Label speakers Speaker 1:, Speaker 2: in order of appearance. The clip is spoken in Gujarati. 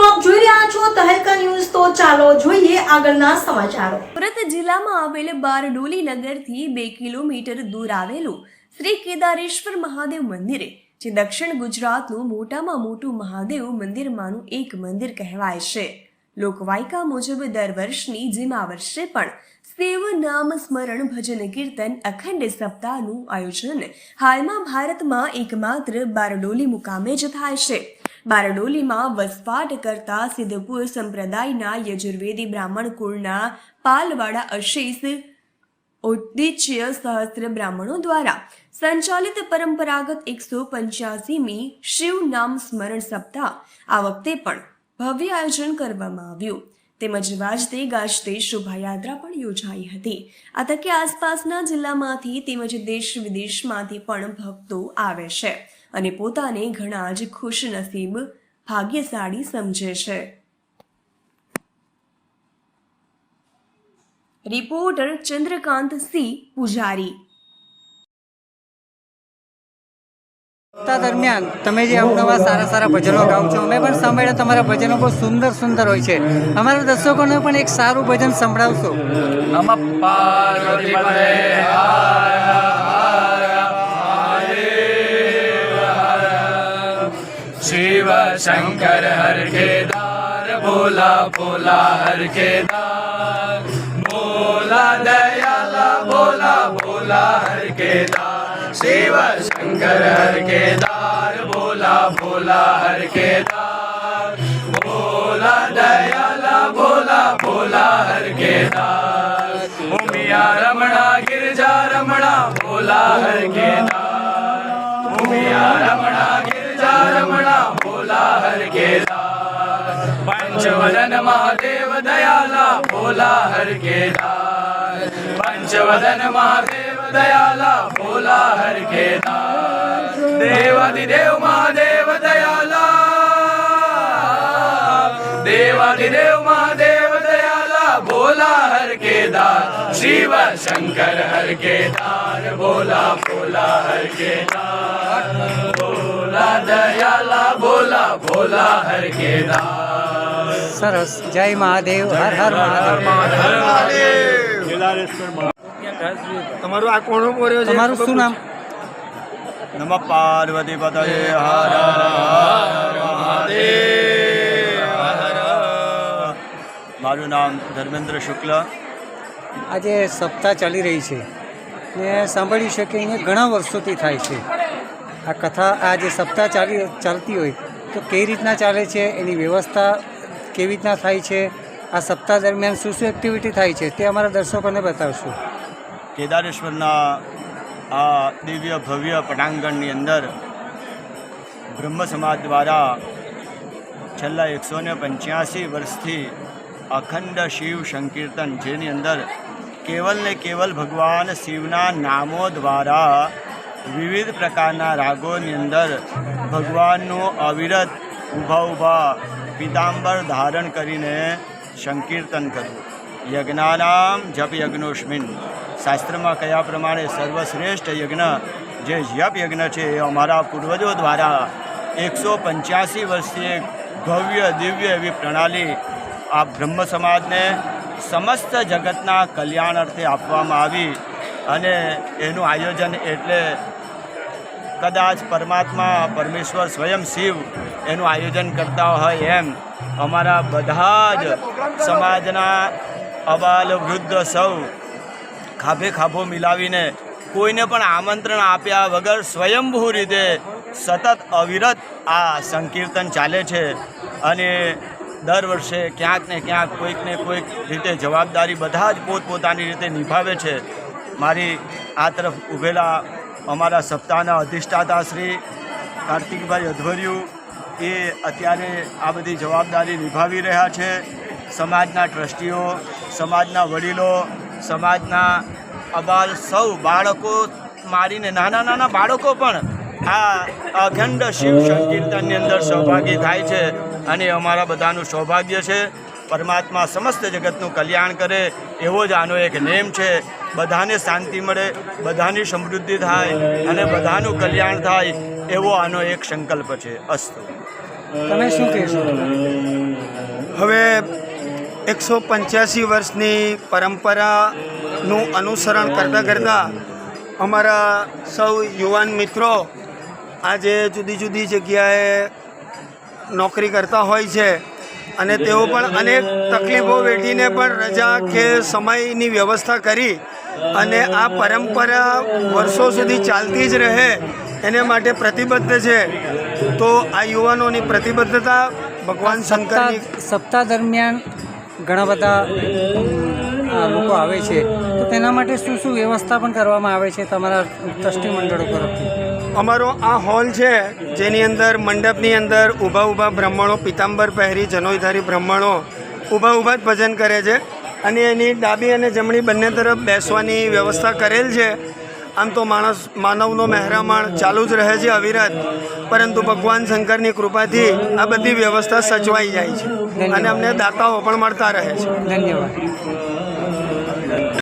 Speaker 1: મિત્રો આપ જોઈ રહ્યા છો તહેલકા ન્યૂઝ. તો ચાલો જોઈએ આગળના સમાચારો.
Speaker 2: સુરત જિલ્લામાં આવેલ બારડોલી નગરથી બે કિલોમીટર દૂર આવેલું શ્રી કેદારેશ્વર મહાદેવ મંદિરે, જે દક્ષિણ ગુજરાતનું મોટામાં મોટું મહાદેવ મંદિરમાંનું એક મંદિર કહેવાય છે. લોકવાયકા મુજબ દર વર્ષની જેમ આ વર્ષે પણ શિવ નામ સ્મરણ ભજન કીર્તન અખંડ સપ્તાહનું આયોજન હાલમાં ભારતમાં એકમાત્ર બારડોલી મુકામે જ થાય છે. બારડોલીમાં વસવાટ કરતા સિદ્ધપુર સંપ્રદાયના યજુર્વેદી બ્રાહ્મણ કુળના પાલવાડા અશેષ ઔદિચ્ય સહસ્ત્ર બ્રાહ્મણો દ્વારા સંચાલિત પરંપરાગત એકસો પંચ્યાસીમી શિવ નામ સ્મરણ સપ્તાહ આ વખતે પણ ભવ્ય આયોજન કરવામાં આવ્યું. તેમજ વાજતે ગાજતે શોભાયાત્રા પણ યોજાઈ હતી. આ તકે આસપાસના જિલ્લામાંથી તેમજ દેશ વિદેશમાંથી પણ ભક્તો આવે છે. અને પોતાને ઘણા જ ખુશનસીબ ભાગ્યશાળી સમજે છે. રિપોર્ટર ચંદ્રકાંત સિંહ પૂજારી.
Speaker 3: સપ્તાહ દરમિયાન તમે જે અવનવા સારા સારા ભજનો ગાઓ છો અમે પણ સાંભળ્યા તમારા ભજનો બહુ સુંદર સુંદર હોય છે. અમારા દર્શકોને પણ એક સારું ભજન સંભળાવશો.
Speaker 4: નમ પાર્વતી શંકર હર કેદાર ભોલા ભોલા હર કેદાર ભોલા દયાલા ભોલા ભોલા હર કેદાર શિવ શંકર હર કેદાર ભોલા ભોલા હર કેદાર ભોલા દયાલા ભોલા ભોલા હર કેદાર ઉમિયા રમણા ગિરજા રમણા ભોલા હર કેદાર ઉમિયા રમણા ગિરજા રમણા ભોલા હર કેદાર પંચવદન મહાદેવ દયાલા ભોલા હર કેદાર પંચવદન મહાદેવ દયાલા ભોલા હર કેદાર દેવાદિદેવ મહાદેવ દયાલા દેવાદિદેવ મહાદેવ દયાલા ભોલા હર શિવ શંકર હર કેદાર ભોલા ભોલા હર કેદાર ભોલા હર કેદાર
Speaker 3: સરસ. જય મહાદેવ. હર હર મહાદેવ.
Speaker 5: તમારું આ કોણ બોલ્યો છે?
Speaker 3: તમારું શું નામ?
Speaker 5: નમ પાર્વતી પતયે હર હર મહાદેવ. મારું નામ ધર્મેન્દ્ર શુક્લ.
Speaker 3: આજે સપ્તાહ ચાલી રહી છે. ને સાંભળ્યું છે કે અહીંયા ઘણા વર્ષોથી થાય છે. આ કથા આ જે સપ્તાહ ચાલી ચાલતી હોય તો કઈ રીતના ચાલે છે, એની વ્યવસ્થા કેવી રીતના થાય છે, આ સપ્તાહ દરમિયાન શું શું એક્ટિવિટી થાય છે તે અમારા દર્શકોને બતાવશું.
Speaker 5: કેદારેશ્વરના આ દિવ્ય ભવ્ય પટાંગણની અંદર બ્રહ્મ સમાજ દ્વારા છેલ્લા એકસો ને પંચ્યાસી વર્ષથી અખંડ શિવ સંકીર્તન, જેની અંદર કેવલ ને કેવલ ભગવાન શિવના નામો દ્વારા વિવિધ પ્રકારના રાગોની અંદર ભગવાનનું અવિરત ઊભા ઊભા પિતાંબર ધારણ કરીને સંકીર્તન કરવું યજ્ઞાનામ જપ યજ્ઞોશ્મિન શાસ્ત્રમાં કયા પ્રમાણે સર્વશ્રેષ્ઠ યજ્ઞ, જે જપ યજ્ઞ છે એ અમારા પૂર્વજો દ્વારા એકસો પંચ્યાસી વર્ષથી એક ભવ્ય, દિવ્ય એવી પ્રણાલી આ બ્રહ્મ સમાજને સમસ્ત જગતના કલ્યાણ અર્થે આપવામાં આવી અને એનું આયોજન એટલે કદાચ પરમાત્મા પરમેશ્વર સ્વયં શિવ એનું આયોજન કરતા હોય એમ. અમારા બધા જ સમાજના અબાલ વૃદ્ધ સૌ ખાભે ખાભો મિલાવીને કોઈને પણ આમંત્રણ આપ્યા વગર સ્વયંભૂ રીતે સતત અવિરત આ સંકીર્તન ચાલે છે અને દર વર્ષે ક્યાંક ને ક્યાંક કોઈકને કોઈક રીતે જવાબદારી બધા જ પોતપોતાની રીતે નિભાવે છે. મારી આ તરફ ઊભેલા અમારા સપ્તાહના અધિષ્ઠાતા શ્રી કાર્તિકભાઈ અધવર્યુ એ અત્યારે આ બધી જવાબદારી નિભાવી રહ્યા છે. સમાજના ટ્રસ્ટીઓ, સમાજના વડીલો, સમાજના અબાલ સૌ બાળકો મારીને, નાના નાના બાળકો પણ આ અખંડ શિવ સંકીર્તનની અંદર સહભાગી થાય છે અને અમારા બધાનું સૌભાગ્ય છે. પરમાત્મા સમસ્ત જગતનું કલ્યાણ કરે એવો જ આનો એક નેમ છે. બધાને શાંતિ મળે બધાની સમૃદ્ધિ થાય અને બધાનું કલ્યાણ થાય એવો આનો એક સંકલ્પ છે. અસ્તુ.
Speaker 3: તમે શું કહેશો?
Speaker 6: હવે એકસો પંચ્યાસી વર્ષની પરંપરાનું અનુસરણ કરતાં કરતાં અમારા સૌ યુવાન મિત્રો આજે જુદી જુદી જગ્યાએ નોકરી કરતા હોય છે. અને તેઓ પણ અનેક તકલીફો વેઠીને પણ રજા કે સમયની વ્યવસ્થા કરી અને આ પરંપરા વર્ષો સુધી ચાલતી જ રહે એને માટે પ્રતિબદ્ધ છે. તો આ યુવાનોની પ્રતિબદ્ધતા ભગવાન શંકર
Speaker 3: સપ્તાહ દરમિયાન ઘણા બધા લોકો આવે છે. તો તેના માટે શું શું વ્યવસ્થા પણ કરવામાં આવે છે તમારા ટ્રસ્ટી મંડળો તરફથી?
Speaker 6: અમારો આ હોલ છે જેની અંદર મંડપની અંદર ઊભા ઊભા બ્રાહ્મણો પિતાંબર પહેરી જનોઈધારી બ્રાહ્મણો ઊભા ઊભા જ ભજન કરે છે. અને એની ડાબી અને જમણી બંને તરફ બેસવાની વ્યવસ્થા કરેલ છે. આમ તો માણસ માનવનો મહેરામણ ચાલુ જ રહે છે અવિરત. પરંતુ ભગવાન શંકરની કૃપાથી આ બધી વ્યવસ્થા સચવાઈ જાય છે. અને અમને દાતાઓ પણ મળતા રહે છે.
Speaker 3: ધન્યવાદ.